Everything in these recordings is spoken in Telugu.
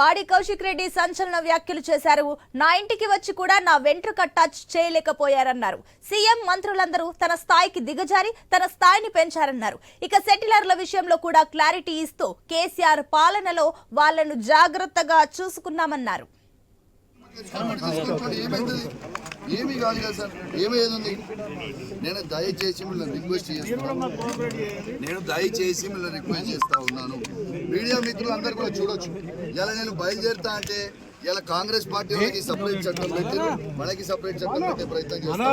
పాడి కౌశిక్ రెడ్డి సంచలన వ్యాఖ్యలు చేశారు. నా ఇంటికి వచ్చి కూడా నా వెంట్రుక టచ్ చేయలేకపోయారన్నారు. సీఎం మంత్రులందరూ తన స్థాయికి దిగజారి తన స్థాయిని పెంచారన్నారు. ఇక సెటిలర్ల విషయంలో కూడా క్లారిటీ ఇస్తూ కేసీఆర్ పాలనలో వాళ్ళను జాగ్రత్తగా చూసుకున్నామన్నారు. తీసుకొచ్చుకోండి ఏమైతుంది ఏమీ కాదు కదా సార్ ఏమయ్యేది నేను దయచేసి మిమ్మల్ని రిక్వెస్ట్ చేస్తున్నాను నేను దయచేసి మిమ్మల్ని రిక్వెస్ట్ చేస్తా ఉన్నాను. మీడియా మిత్రులు అందరు కూడా చూడొచ్చు. ఇలా నేను బయలుదేరుతా అంటే ఇలా కాంగ్రెస్ పార్టీ వాళ్ళకి సపరేట్ చట్టం పెట్టి మనకి సపరేట్ చట్టం పెట్టే ప్రయత్నం చేస్తాను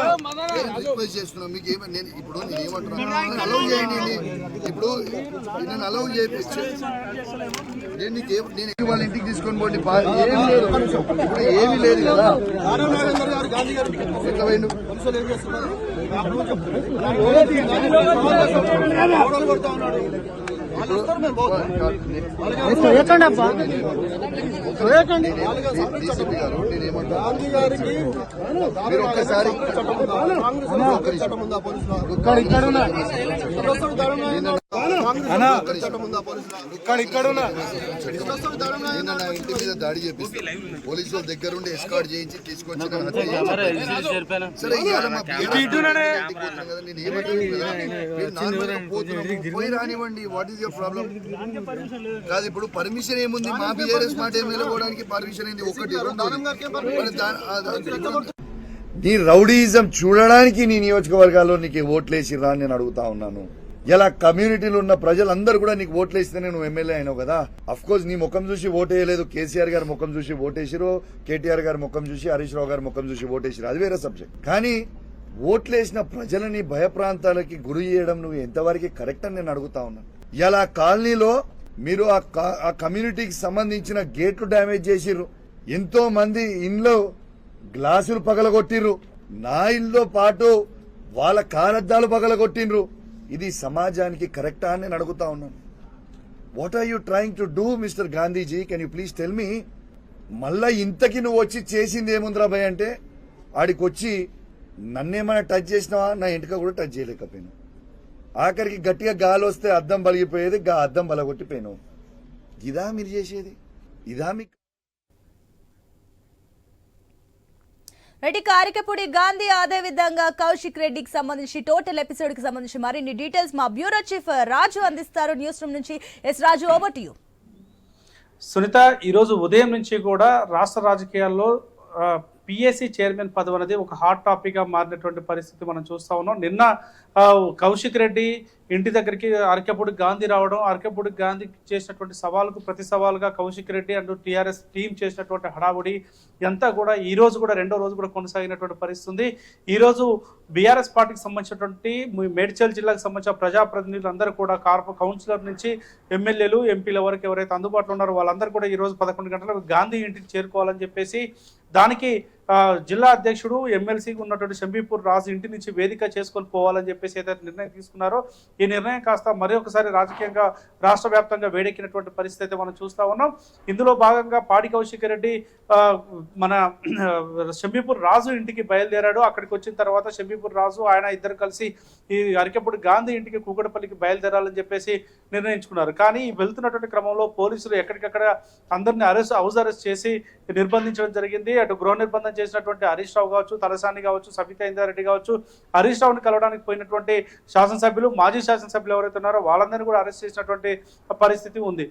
నేను రిక్వెస్ట్ చేస్తున్నాను మీకు ఏమని నేను ఇప్పుడు నేను ఏమంటున్నాను అలౌ చేయండి ఇప్పుడు నేను అలౌ చేయించి నేను నీకు ఏం- నేను వాళ్ళ ఇంటికి తీసుకొని పోండి ఏమీ లేదు ఇప్పుడు ఏమీ లేదు కదా ఎట్లా పోయిండు మీరు ఒక్కసారి ఇక్కడ ఇక్కడ ఉన్నా. నిన్న నా ఇంటి మీద దాడి చేపిస్తే పోలీసుల దగ్గర ఉండి ఎస్కార్ట్ చేయించి తీసుకొచ్చి పోయి రానివ్వండి వాట్ ఈస్ యువర్ ప్రాబ్లం కాదు ఇప్పుడు పర్మిషన్ ఏముంది? మా బీఆర్ఎస్ మాట ఏమి వెళ్ళకపోవడానికి పర్మిషన్ ఏంది? ఒకటి నీ రౌడీయిజం చూడడానికి నీ నియోజకవర్గాల్లో నీకు ఓట్లేసి రా అని నేను అడుగుతా ఉన్నాను. ఇలా కమ్యూనిటీలో ఉన్న ప్రజలందరూ కూడా నీకు ఓట్లేస్తేనే నువ్వు ఎమ్మెల్యే అయినావు కదా? అఫ్ కోర్స్ నీ ముఖం చూసి ఓటేయలేదు కేసీఆర్ గారి ముఖం చూసి ఓటేసిరు కేటీఆర్ గారి ముఖం చూసి హరీష్ రావు గారి ముఖం చూసి ఓటేసిరు అది వేరే సబ్జెక్ట్ కానీ ఓట్లేసిన ప్రజలని భయప్రాంతాలకి గురి చేయడం నువ్వు ఎంతవరకు కరెక్ట్ అని నేను అడుగుతా ఉన్నాను ఇలా కాలనీలో మీరు ఆ కా- ఆ కమ్యూనిటీకి సంబంధించిన గేట్లు డ్యామేజ్ చేసిర్రు. ఎంతో మంది ఇంట్లో గ్లాసులు పగలగొట్టిర్రు. నా ఇల్లుతో పాటు వాళ్ళ కారద్దాలు పగలగొట్టిండ్రు ఇది సమాజానికి కరెక్టా అని నేను అడుగుతా ఉన్నాను. What are you trying to do mister Gandhiji can you please tell me మళ్ళా ఇంతకి నువ్వు వచ్చి చేసింది ఏముందిరా భయ్ అంటే ఆడికి వచ్చి నన్నేమైనా టచ్ చేసినావా? నా ఇంటిక కూడా టచ్ చేయలేకపోయాను. ఆఖరికి గట్టిగా గాలి వస్తే అద్దం బలిగిపోయేది గా అద్దం బలగొట్టిపోయినావు ఇదా మీరు చేసేది? ఇదా మీకు రెడ్డి కారికపూడి గాంధీ అదే విధంగా కౌశిక్ రెడ్డికి సంబంధించి టోటల్ ఎపిసోడ్కి సంబంధించి మరిన్ని డీటెయిల్స్ మా బ్యూరో చీఫ్ రాజు అందిస్తారు. న్యూస్ రూమ్ నుంచి S Raju over to you Sunitha ఈరోజు ఉదయం నుంచి కూడా రాష్ట్ర రాజకీయాల్లో పిఎస్సి చైర్మన్ పదవి అనేది ఒక హాట్ టాపిక్గా మారినటువంటి పరిస్థితి మనం చూస్తా ఉన్నాం. నిన్న కౌశిక్ రెడ్డి ఇంటి దగ్గరికి అరకెప్పుడు గాంధీ రావడం అరకెప్పుడు గాంధీ చేసినటువంటి సవాల్కు ప్రతి సవాలుగా Kaushik Reddy and TRS team చేసినటువంటి హడావుడి అంతా కూడా ఈ రోజు కూడా రెండో రోజు కూడా కొనసాగినటువంటి పరిస్థితి ఉంది బీఆర్ఎస్ పార్టీకి సంబంధించినటువంటి మేడ్చల్ జిల్లాకు సంబంధించిన ప్రజాప్రతినిధులు అందరూ కూడా కార్పొ కౌన్సిలర్ నుంచి ఎమ్మెల్యేలు ఎంపీల వరకు ఎవరైతే అందుబాటులో ఉన్నారో వాళ్ళందరూ కూడా ఈ రోజు పదకొండు గంటలకు గాంధీ ఇంటికి చేరుకోవాలని చెప్పేసి దానికి జిల్లా అధ్యక్షుడు ఎమ్మెల్సీకి ఉన్నటువంటి షంబీపూర్ రాజు ఇంటి నుంచి వేదిక చేసుకొని పోవాలని చెప్పేసి ఏదైతే నిర్ణయం తీసుకున్నారో ఈ నిర్ణయం కాస్త మరి ఒకసారి రాజకీయంగా రాష్ట్ర వ్యాప్తంగా వేడెక్కినటువంటి పరిస్థితి అయితే మనం చూస్తా ఉన్నాం. ఇందులో భాగంగా పాడి కౌశిక్ రెడ్డి మన షంబీపూర్ రాజు ఇంటికి బయలుదేరాడు. అక్కడికి వచ్చిన తర్వాత షంబీపూర్ రాజు ఆయన ఇద్దరు కలిసి ఈ అరికెప్పుడు గాంధీ ఇంటికి కూకటపల్లికి బయలుదేరాలని చెప్పేసి నిర్ణయించుకున్నారు. కానీ వెళ్తున్నటువంటి క్రమంలో పోలీసులు ఎక్కడికక్కడ అందరిని అరెస్ట్ హౌస్ అరెస్ట్ చేసి నిర్బంధించడం జరిగింది. అటు గృహ నిర్బంధం చేసినటువంటి హరీష్ రావు కావచ్చు తలసాని కావచ్చు సబితా ఇందారెడ్డి కావచ్చు హరీష్ రావుని కలవడానికి పోయినటువంటి శాసనసభ్యులు మాజీ శాసనసభ్యులు ఎవరైతే ఉన్నారో వాళ్ళందరినీ కూడా అరెస్ట్ చేసినటువంటి పరిస్థితి ఉంది.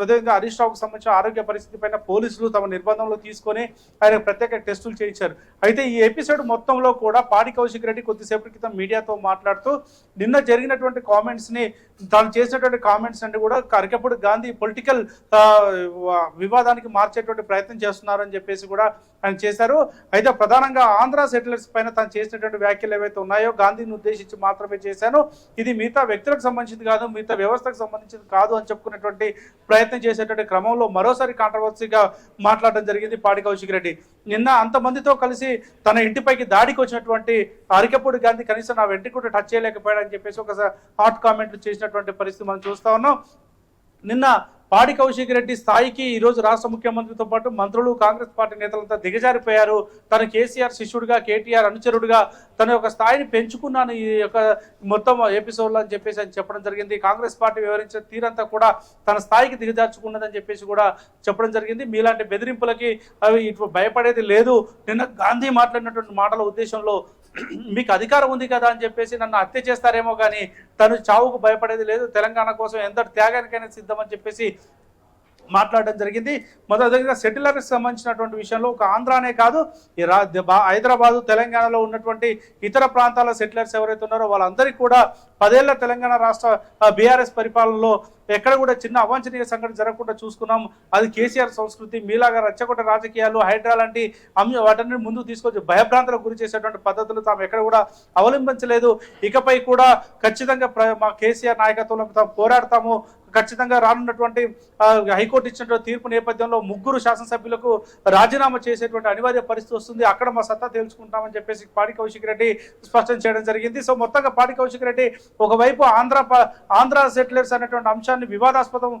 అదేవిధంగా హరీష్ రావుకు సంబంధించిన ఆరోగ్య పరిస్థితి పైన పోలీసులు తమ నిర్బంధంలో తీసుకొని ఆయన ప్రత్యేక టెస్టులు చేయించారు. అయితే ఈ ఎపిసోడ్ మొత్తంలో కూడా పాడి కౌశిక్ రెడ్డి కొద్దిసేపటి క్రితం మీడియాతో మాట్లాడుతూ నిన్న జరిగినటువంటి కామెంట్స్ని తాను చేసినటువంటి కామెంట్స్ అంటే కూడా కరికప్పుడు గాంధీ పొలిటికల్ వివాదానికి మార్చేటువంటి ప్రయత్నం చేస్తున్నారని చెప్పేసి కూడా ఆయన చేశారు. అయితే ప్రధానంగా ఆంధ్ర సెటిలర్స్ పైన తాను చేసినటువంటి వ్యాఖ్యలు ఏవైతే ఉన్నాయో గాంధీని ఉద్దేశించి మాత్రమే చేశాను ఇది మిగతా వ్యక్తులకు సంబంధించింది కాదు మిగతా వ్యవస్థకు సంబంధించింది కాదు అని చెప్పుకునేటువంటి ప్రయత్నం చేసేటువంటి క్రమంలో మరోసారి కాంట్రవర్సీగా మాట్లాడడం జరిగింది పాడి కౌశిక్ రెడ్డి. నిన్న అంతమందితో కలిసి తన ఇంటిపైకి దాడికి వచ్చినటువంటి అరికపూడి గాంధీ కనీసం నా వెంట్రుక కూడా టచ్ చేయలేకపోయాడని చెప్పేసి ఒక హాట్ కామెంట్లు చేసినటువంటి పరిస్థితి మనం చూస్తా ఉన్నాం. నిన్న పాడి కౌశిక్ రెడ్డి స్థాయికి ఈ రోజు రాష్ట్ర ముఖ్యమంత్రితో పాటు మంత్రులు కాంగ్రెస్ పార్టీ నేతలంతా దిగజారిపోయారు. తను కేసీఆర్ శిష్యుడిగా కేటీఆర్ అనుచరుడుగా తన యొక్క స్థాయిని పెంచుకున్నాను. ఈ యొక్క మొత్తం ఎపిసోడ్లో అని చెప్పేసి అని చెప్పడం జరిగింది. కాంగ్రెస్ పార్టీ వివరించిన తీరంతా కూడా తన స్థాయికి దిగజార్చుకున్నదని చెప్పేసి కూడా చెప్పడం జరిగింది. మీలాంటి బెదిరింపులకి అవి ఇటు భయపడేది లేదు. నిన్న గాంధీ మాట్లాడినటువంటి మాటల ఉద్దేశంలో మీకు అధికారం ఉంది కదా అని చెప్పేసి నన్ను హత్య చేస్తారేమో కానీ తను చావుకు భయపడేది లేదు. తెలంగాణ కోసం ఎంత త్యాగానికైనా సిద్ధమని చెప్పేసి మాట్లాడడం జరిగింది. మొదటిగా సెటిలర్కి సంబంధించినటువంటి విషయంలో ఒక ఆంధ్రానే కాదు ఈ రా హైదరాబాదు తెలంగాణలో ఉన్నటువంటి ఇతర ప్రాంతాల సెటిలర్స్ ఎవరైతే ఉన్నారో వాళ్ళందరికీ కూడా పదేళ్ళ తెలంగాణ రాష్ట్ర బీఆర్ఎస్ పరిపాలనలో ఎక్కడ కూడా చిన్న అవాంఛనీయ సంఘటన జరగకుండా చూసుకున్నాం. అది కేసీఆర్ సంస్కృతి మీలాగా రచ్చగొట్ట రాజకీయాలు హైడ్రా లాంటి అమ్మి వాటన్ని ముందుకు తీసుకొచ్చి భయభ్రాంతులకు గురి చేసేటువంటి పద్ధతులు తాము ఎక్కడ కూడా అవలంబించలేదు. ఇకపై కూడా ఖచ్చితంగా ప్ర- మా కేసీఆర్ నాయకత్వంలో తాము పోరాడతాము. ఖచ్చితంగా రానున్నటువంటి హైకోర్టు ఇచ్చినటువంటి తీర్పు నేపథ్యంలో ముగ్గురు శాసనసభ్యులకు రాజీనామా చేసేటువంటి అనివార్య పరిస్థితి వస్తుంది. అక్కడ మా సత్తా తేల్చుకుంటామని చెప్పేసి పాడి కౌశిక్ రెడ్డి స్పష్టం చేయడం జరిగింది. సో మొత్తంగా పాడి కౌశిక్ రెడ్డి ఒకవైపు ఆంధ్ర ప- ఆంధ్ర సెటిలర్స్ అనేటువంటి అంశాన్ని వివాదాస్పదం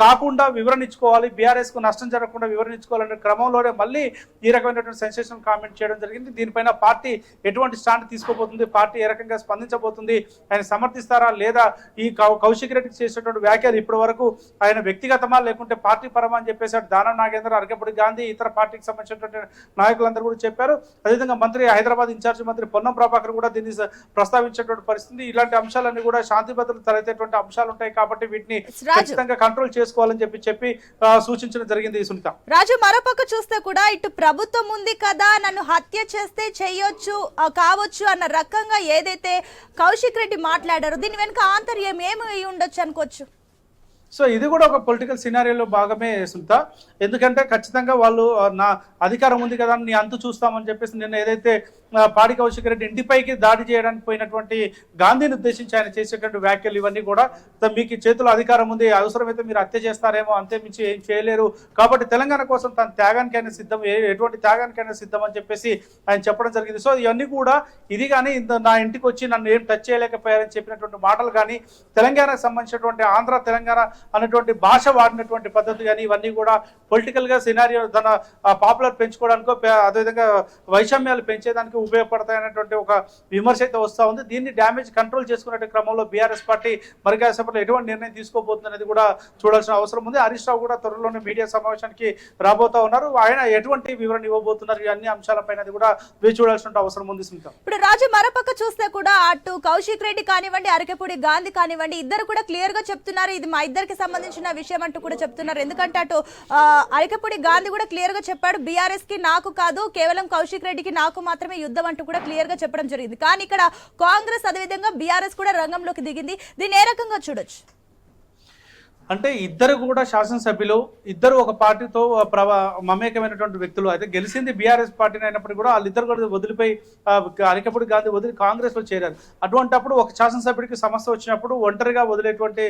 కాకుండా వివరణ ఇచ్చుకోవాలి బీఆర్ఎస్కు నష్టం జరగకుండా వివరణ ఇచ్చుకోవాలనే క్రమంలోనే మళ్ళీ ఈ రకమైనటువంటి సెన్సేషన్ కామెంట్ చేయడం జరిగింది. దీనిపైన పార్టీ ఎటువంటి స్టాండ్ తీసుకోబోతుంది పార్టీ ఏ రకంగా స్పందించబోతుంది ఆయన సమర్థిస్తారా లేదా ఈ కౌ- కౌశిక్ రెడ్డికి చేసినటువంటి వ్యాఖ్యలు ఇప్పటి వరకు ఆయన వ్యక్తిగతమా లేకుంటే పార్టీ పరమా అని చెప్పేశాడు. దానం నాగేంద్ర అరకపూడి గాంధీ ఇతర పార్టీకి సంబంధించినటువంటి నాయకులందరూ కూడా చెప్పారు. అదేవిధంగా మంత్రి హైదరాబాద్ ఇన్ఛార్జ్ మంత్రి పొన్నం ప్రభాకర్ కూడా దీన్ని స- ప్రస్తావించేటువంటి పరిస్థితి. ఇలాంటి అంశాలన్నీ కూడా శాంతి భద్రతలు తలెత్తేటువంటి అంశాలు ఉంటాయి కాబట్టి వీటిని. ఖచ్చితంగా కంట్రోల్ చేసుకోవాలని చెప్పి చెప్పి సూచించడం జరిగింది సునీత రాజు మరోపక్క చూస్తే కూడా ఇటు ప్రభుత్వం ఉంది కదా నన్ను హత్య చేస్తే చేయొచ్చు కావచ్చు అన్న రకంగా ఏదైతే కౌశిక్ రెడ్డి మాట్లాడారో దీని వెనుక ఆంతర్యం ఏమి ఉండొచ్చు అనుకోవచ్చు సో ఇది కూడా ఒక పొలిటికల్ సినారియోలో భాగమే సుల్తా ఎందుకంటే ఖచ్చితంగా వాళ్ళు నా అధికారం ఉంది కదా నీ అంతు చూస్తామని చెప్పేసి నిన్న ఏదైతే పాడి కౌశిక్ రెడ్డి ఇంటిపైకి దాడి చేయడానికి పోయినటువంటి గాంధీని ఉద్దేశించి ఆయన చేసేటువంటి వ్యాఖ్యలు ఇవన్నీ కూడా మీకు చేతిలో అధికారం ఉంది అవసరమైతే మీరు హత్య చేస్తారేమో అంతే మించి ఏం చేయలేరు. కాబట్టి తెలంగాణ కోసం తన త్యాగానికైనా సిద్ధం ఎటువంటి త్యాగానికైనా సిద్ధం అని చెప్పేసి ఆయన చెప్పడం జరిగింది. సో ఇవన్నీ కూడా ఇది కానీ ఇంత నా ఇంటికి వచ్చి నన్ను ఏం టచ్ చేయలేకపోయారని చెప్పినటువంటి మాటలు కానీ తెలంగాణకు సంబంధించినటువంటి ఆంధ్ర తెలంగాణ అనేటువంటి భాష వాడినటువంటి పద్ధతి కానీ ఇవన్నీ కూడా పొలిటికల్గా సినారియో తన పాపులర్ పెంచుకోవడానికో అదేవిధంగా వైషమ్యాలు పెంచేదానికి ఉపయోగపడతాయనేటువంటి ఒక విమర్శ అయితే వస్తూ ఉంది. దీన్ని డ్యామేజ్ కంట్రోల్ చేసుకునే క్రమంలో బీఆర్ఎస్ పార్టీ మరికాసేపట్లో ఎటువంటి నిర్ణయం తీసుకోబోతుంది అనేది కూడా చూడాల్సిన అవసరం ఉంది. హరీష్ రావు కూడా త్వరలోనే మీడియా సమావేశానికి రాబోతా ఉన్నారు. ఆయన ఎటువంటి వివరణ ఇవ్వబోతున్నారు? అన్ని అంశాలపైన అది కూడా వేచి చూడాల్సిన అవసరం ఉంది స్మిత ఇప్పుడు రాజు మరోపక్క చూస్తే కూడా అటు కౌశిక్ రెడ్డి కానివ్వండి అరకపూడి గాంధీ కానివ్వండి ఇద్దరు కూడా క్లియర్గా చెప్తున్నారు. ఇది మా ఇద్దరికి సంబంధించిన విషయం అంటూ కూడా చెప్తున్నారు. ఎందుకంటే అటు ఆ, అరకపూడి గాంధీ కూడా క్లియర్గా చెప్పాడు బీఆర్ఎస్కి నాకు కాదు కేవలం కౌశిక్ రెడ్డికి నాకు మాత్రమే యుద్ధం అంటూ కూడా క్లియర్గా చెప్పడం జరిగింది. కానీ ఇక్కడ కాంగ్రెస్ అదేవిధంగా బీఆర్ఎస్ కూడా రంగంలోకి దిగింది. దీన్ని ఏ రకంగా చూడొచ్చు? అంటే ఇద్దరు కూడా శాసనసభ్యులు ఇద్దరు ఒక పార్టీతో ప్రభా మమేకమైనటువంటి వ్యక్తులు. అయితే గెలిచింది బీఆర్ఎస్ పార్టీని అయినప్పటికీ కూడా వాళ్ళిద్దరు కూడా వదిలిపోయి ఆ, గాంధీ వదిలి కాంగ్రెస్లో చేరారు. అటువంటప్పుడు ఒక శాసనసభ్యుడికి సమస్య వచ్చినప్పుడు ఒంటరిగా వదిలేటువంటి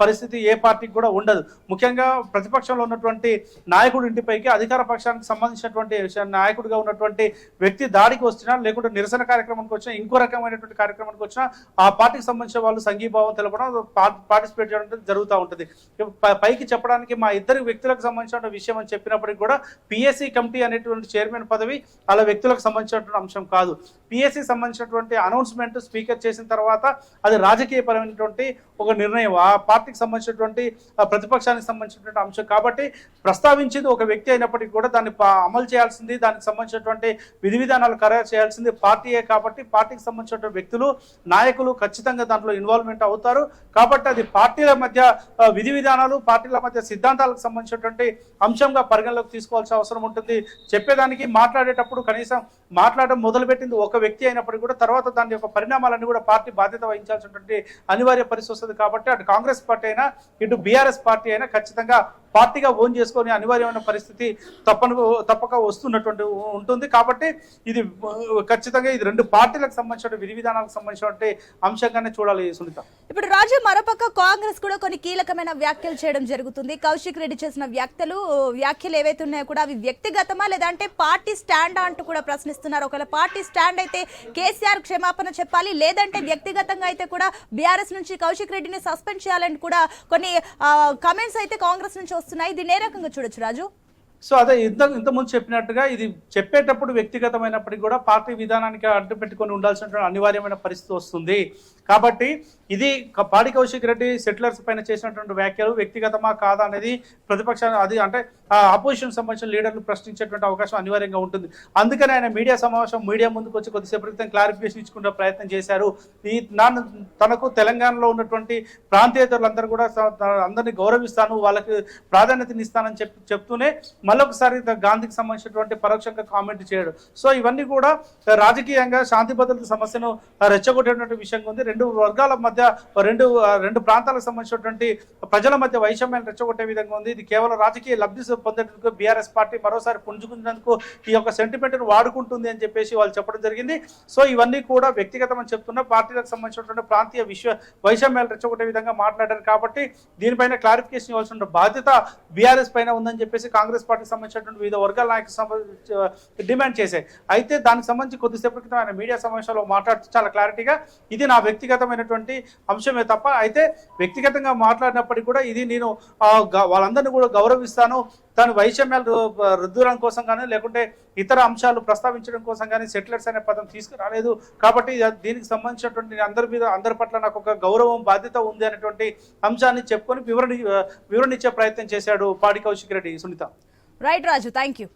పరిస్థితి ఏ పార్టీకి కూడా ఉండదు. ముఖ్యంగా ప్రతిపక్షంలో ఉన్నటువంటి నాయకుడు ఇంటిపైకి అధికార పక్షానికి సంబంధించినటువంటి నాయకుడిగా ఉన్నటువంటి వ్యక్తి దాడికి వచ్చినా లేకుంటే నిరసన కార్యక్రమానికి వచ్చినా ఇంకో రకమైనటువంటి కార్యక్రమానికి వచ్చినా ఆ పార్టీకి సంబంధించిన వాళ్ళు సంఘీభావం తెలపడం పార్టిసిపేట్ చేయడం జరుగుతూ ఉంటుంది. పైకి చెప్పడానికి మా ఇద్దరు వ్యక్తులకు సంబంధించిన విషయం అని చెప్పినప్పటికీ కూడా పిఎస్సి కమిటీ అనేటువంటి చైర్మన్ పదవి అలా వ్యక్తులకు సంబంధించినటువంటి అంశం కాదు. పిఎస్సి సంబంధించినటువంటి అనౌన్స్మెంట్ స్పీకర్ చేసిన తర్వాత అది రాజకీయపరమైనటువంటి ఒక నిర్ణయం. ఆ పార్టీకి సంబంధించినటువంటి ప్రతిపక్షానికి సంబంధించినటువంటి అంశం. కాబట్టి ప్రస్తావించింది ఒక వ్యక్తి అయినప్పటికీ కూడా దాన్ని అమలు చేయాల్సింది దానికి సంబంధించినటువంటి విధి విధానాలు ఖరారు చేయాల్సింది పార్టీయే కాబట్టి పార్టీకి సంబంధించినటువంటి వ్యక్తులు నాయకులు ఖచ్చితంగా దాంట్లో ఇన్వాల్వ్మెంట్ అవుతారు. కాబట్టి అది పార్టీల మధ్య విధి విధి విధానాలు పార్టీల మధ్య సిద్ధాంతాలకు సంబంధించినటువంటి అంశంగా పరిగణలోకి తీసుకోవాల్సిన అవసరం ఉంటుంది. చెప్పేదానికి మాట్లాడేటప్పుడు కనీసం మాట్లాడడం మొదలుపెట్టింది ఒక వ్యక్తి అయినప్పటికీ కూడా తర్వాత దాని యొక్క పరిణామాలన్నీ కూడా పార్టీ బాధ్యత వహించాల్సినటువంటి అనివార్య పరిస్థితి వస్తుంది కాబట్టి అటు కాంగ్రెస్ పార్టీ అయినా ఇటు బీఆర్ఎస్ పార్టీ అయినా ఖచ్చితంగా పార్టీగా ఓన్ చేసుకొని అనివార్యమైన పరిస్థితి తప్పను తప్పక వస్తున్నటువంటి ఉంటుంది కాబట్టి ఇది ఖచ్చితంగా ఇది రెండు పార్టీలకు సంబంధించిన విధి విధానాలకు సంబంధించినటువంటి అంశంగానే చూడాలి సునీత. ఇప్పుడు రాజు మరోపక్క కాంగ్రెస్ కూడా కొన్ని కీలకమైన వ్యాఖ్యలు చేయడం జరుగుతుంది. కౌశిక్ రెడ్డి చేసిన వ్యాఖ్యలు వ్యాఖ్యలు ఏవైతే ఉన్నాయో కూడా అవి వ్యక్తిగతమా లేదంటే పార్టీ స్టాండ్ అంటూ కూడా ప్రశ్నిస్తారు చేస్తున్నారు. ఒకవేళ పార్టీ స్టాండ్ అయితే కేసీఆర్ క్షమాపణ చెప్పాలి. లేదంటే వ్యక్తిగతంగా అయితే కూడా బీఆర్ఎస్ నుంచి కౌశిక్ రెడ్డిని సస్పెండ్ చేయాలని కూడా కొన్ని కమెంట్స్ అయితే కాంగ్రెస్ నుంచి వస్తున్నాయి. దీన్ని ఏ రకంగా చూడొచ్చు రాజు? సో అదే ఇంత ఇంతకుముందు చెప్పినట్టుగా ఇది చెప్పేటప్పుడు వ్యక్తిగతమైనప్పటికీ కూడా పార్టీ విధానానికి అడ్డు పెట్టుకొని ఉండాల్సిన అనివార్యమైన పరిస్థితి వస్తుంది. కాబట్టి ఇది పాడి కౌశిక్ రెడ్డి సెటిలర్స్ పైన చేసినటువంటి వ్యాఖ్యలు వ్యక్తిగతమా కాదా అనేది ప్రతిపక్ష అది అంటే అపోజిషన్ సంబంధించిన లీడర్లు ప్రశ్నించేటువంటి అవకాశం అనివార్యంగా ఉంటుంది. అందుకని ఆయన మీడియా సమావేశం మీడియా ముందుకు వచ్చి కొద్దిసేపు క్రితం క్లారిఫికేషన్ ఇచ్చుకునే ప్రయత్నం చేశారు. ఈ నాన్న తనకు తెలంగాణలో ఉన్నటువంటి ప్రాంతీయతలందరూ కూడా అందరినీ గౌరవిస్తాను వాళ్ళకి ప్రాధాన్యతనిస్తానని చెప్ చెప్తూనే మళ్ళొకసారి గాంధీకి సంబంధించినటువంటి పరోక్షంగా కామెంట్ చేయడం. సో ఇవన్నీ కూడా రాజకీయంగా శాంతి భద్రత సమస్యను రెచ్చగొట్టేటువంటి విషయంగా ఉంది. రెండు వర్గాల మధ్య రెండు రెండు ప్రాంతాలకు సంబంధించినటువంటి ప్రజల మధ్య వైషమ్యాన్ని రెచ్చగొట్టే విధంగా ఉంది. ఇది కేవలం రాజకీయ లబ్ధి పొందేందుకు బీఆర్ఎస్ పార్టీ మరోసారి పుంజుకునేందుకు ఈ యొక్క సెంటిమెంట్ను వాడుకుంటుంది అని చెప్పేసి వాళ్ళు చెప్పడం జరిగింది. సో ఇవన్నీ కూడా వ్యక్తిగతమని చెప్తున్న. పార్టీలకు సంబంధించినటువంటి ప్రాంతీయ విశ్వ వైషమ్యాలు రెచ్చగొట్టే విధంగా మాట్లాడారు కాబట్టి దీనిపైన క్లారిఫికేషన్ ఇవ్వాల్సిన బాధ్యత బీఆర్ఎస్ పైన ఉందని చెప్పేసి కాంగ్రెస్ పార్టీ పార్టీకి సంబంధించినటువంటి వివిధ వర్గాల నాయకులు సంబంధించి డిమాండ్ చేశాయి. అయితే దానికి సంబంధించి కొద్దిసేపటి క్రితం ఆయన మీడియా సమావేశంలో మాట్లాడుతూ చాలా క్లారిటీగా ఇది నా వ్యక్తిగతమైనటువంటి అంశమే తప్ప అయితే వ్యక్తిగతంగా మాట్లాడినప్పటికీ కూడా ఇది నేను వాళ్ళందరినీ కూడా గౌరవిస్తాను. తను వైషమ్యాలు రు- కోసం కానీ లేకుంటే ఇతర అంశాలు ప్రస్తావించడం కోసం కానీ సెటిలర్స్ అనే పదం తీసుకురాలేదు. కాబట్టి దీనికి సంబంధించినటువంటి అందరి మీద అందరి పట్ల నాకు ఒక గౌరవం బాధ్యత ఉంది అనేటువంటి అంశాన్ని చెప్పుకొని వివరణ వివరణ ఇచ్చే ప్రయత్నం చేశాడు Padi Kaushik Reddy Sunitha. Right Raju thank you